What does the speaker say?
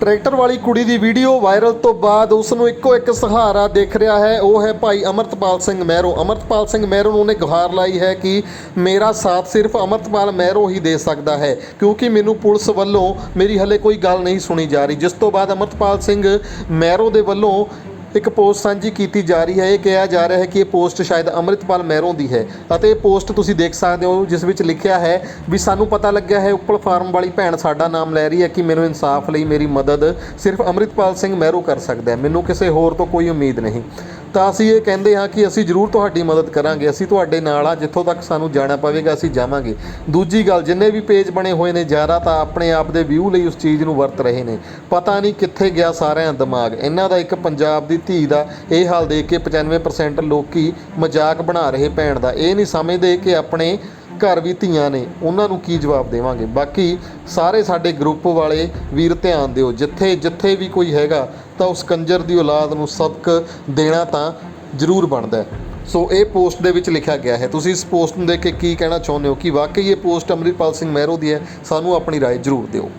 Tractor ਵਾਲੀ ਕੁੜੀ ਦੀ video viral ਤੋਂ ਬਾਅਦ ਉਸ ਨੂੰ ਇੱਕੋ ਇੱਕ ਸਹਾਰਾ ਦੇਖ ਰਿਹਾ ਹੈ। ਉਹ ਹੈ ਭਾਈ ਅਮਰਤਪਾਲ ਸਿੰਘ ਮਹਿਰੋ। ਅਮਰਤਪਾਲ ਸਿੰਘ ਮਹਿਰੋ ਨੂੰ ਉਹਨੇ ਗੁਹਾਰ ਲਾਈ ਹੈ ਕਿ ਮੇਰਾ ਸਾਥ ਸਿਰਫ ਅਮਰਤਪਾਲ ਮਹਿਰੋ ਹੀ ਦੇ ਸਕਦਾ ਹੈ, ਕਿਉਂਕਿ ਮੈਨੂੰ ਪੁਲਿਸ ਵੱਲੋਂ ਮੇਰੀ ਹਲੇ ਕੋਈ ਗੱਲ ਨਹੀਂ ਸੁਣੀ ਜਾ ਰਹੀ। ਜਿਸ ਤੋਂ ਬਾਅਦ ਅਮਰਤਪਾਲ ਸਿੰਘ ਮਹਿਰੋ ਦੇ ਵੱਲੋਂ ਇੱਕ ਪੋਸਟ ਸਾਂਝੀ ਕੀਤੀ ਜਾ ਰਹੀ ਹੈ। ਇਹ ਕਿਹਾ ਜਾ ਰਿਹਾ ਹੈ ਕਿ ਇਹ ਪੋਸਟ ਸ਼ਾਇਦ ਅੰਮ੍ਰਿਤਪਾਲ ਮਹਿਰੋਂ ਦੀ ਹੈ ਅਤੇ ਇਹ ਪੋਸਟ ਤੁਸੀਂ ਦੇਖ ਸਕਦੇ ਹੋ, ਜਿਸ ਵਿੱਚ ਲਿਖਿਆ ਹੈ ਵੀ ਸਾਨੂੰ ਪਤਾ ਲੱਗਿਆ ਹੈ ਉੱਪਰ ਫਾਰਮ ਵਾਲੀ ਭੈਣ ਸਾਡਾ ਨਾਮ ਲੈ ਰਹੀ ਹੈ ਕਿ ਮੈਨੂੰ ਇਨਸਾਫ ਲਈ ਮੇਰੀ ਮਦਦ ਸਿਰਫ ਅੰਮ੍ਰਿਤਪਾਲ ਸਿੰਘ ਮਹਿਰੋਂ ਕਰ ਸਕਦਾ ਹੈ। ਮੈਨੂੰ ਕਿਸੇ ਹੋਰ ਤੋਂ ਕੋਈ ਉਮੀਦ ਨਹੀਂ। ਤਾਂ ਅਸੀਂ ਇਹ ਕਹਿੰਦੇ ਹਾਂ ਕਿ ਅਸੀਂ ਜ਼ਰੂਰ ਤੁਹਾਡੀ ਮਦਦ ਕਰਾਂਗੇ, ਅਸੀਂ ਤੁਹਾਡੇ ਨਾਲ ਆ ਜਿੱਥੋਂ ਤੱਕ ਸਾਨੂੰ ਜਾਣਾ ਪਵੇਗਾ, ਅਸੀਂ ਜਾਵਾਂਗੇ। ਦੂਜੀ ਗੱਲ, ਜਿੰਨੇ ਵੀ ਪੇਜ ਬਣੇ ਹੋਏ ਨੇ ਜ਼ਿਆਦਾ ਤਾਂ ਆਪਣੇ ਆਪ ਦੇ ਵਿਊ ਲਈ ਉਸ ਚੀਜ਼ ਨੂੰ ਵਰਤ ਰਹੇ ਨੇ। ਪਤਾ ਨਹੀਂ ਕਿੱਥੇ ਗਿਆ ਸਾਰਿਆਂ ਦਾ ਦਿਮਾਗ। ਇਹਨਾਂ ਦਾ ਇੱਕ ਪੰਜਾਬ ਦੀ ਧੀ ਦਾ ਇਹ ਹਾਲ ਦੇਖ ਕੇ 95% ਲੋਕੀ ਮਜ਼ਾਕ ਬਣਾ ਰਹੇ ਭੈਣ ਦਾ। ਇਹ ਨਹੀਂ ਸਮਝਦੇ ਕਿ ਆਪਣੇ ਘਰ ਵੀ ਧੀਆਂ ਨੇ, ਉਹਨਾਂ ਨੂੰ ਕੀ ਜਵਾਬ ਦੇਵਾਂਗੇ? ਬਾਕੀ ਸਾਰੇ ਸਾਡੇ ਗਰੁੱਪ ਵਾਲੇ ਵੀਰ ਧਿਆਨ ਦਿਓ, ਜਿੱਥੇ ਜਿੱਥੇ ਵੀ ਕੋਈ ਹੈਗਾ ਤਾਂ ਉਸ ਕੰਜਰ ਦੀ ਔਲਾਦ ਨੂੰ ਸਬਕ ਦੇਣਾ ਤਾਂ ਜ਼ਰੂਰ ਬਣਦਾ ਹੈ ਸੋ ਇਹ ਪੋਸਟ ਦੇ ਵਿੱਚ ਲਿਖਿਆ ਗਿਆ ਹੈ ਤੁਸੀਂ ਇਸ ਪੋਸਟ ਨੂੰ ਦੇਖ ਕੇ ਕੀ ਕਹਿਣਾ ਚਾਹੁੰਦੇ ਹੋ ਕਿ ਵਾਕਈ ਇਹ ਪੋਸਟ ਅੰਮ੍ਰਿਤਪਾਲ ਸਿੰਘ ਮਹਿਰੋ ਦੀ ਹੈ ਸਾਨੂੰ ਆਪਣੀ رائے ਜ਼ਰੂਰ ਦਿਓ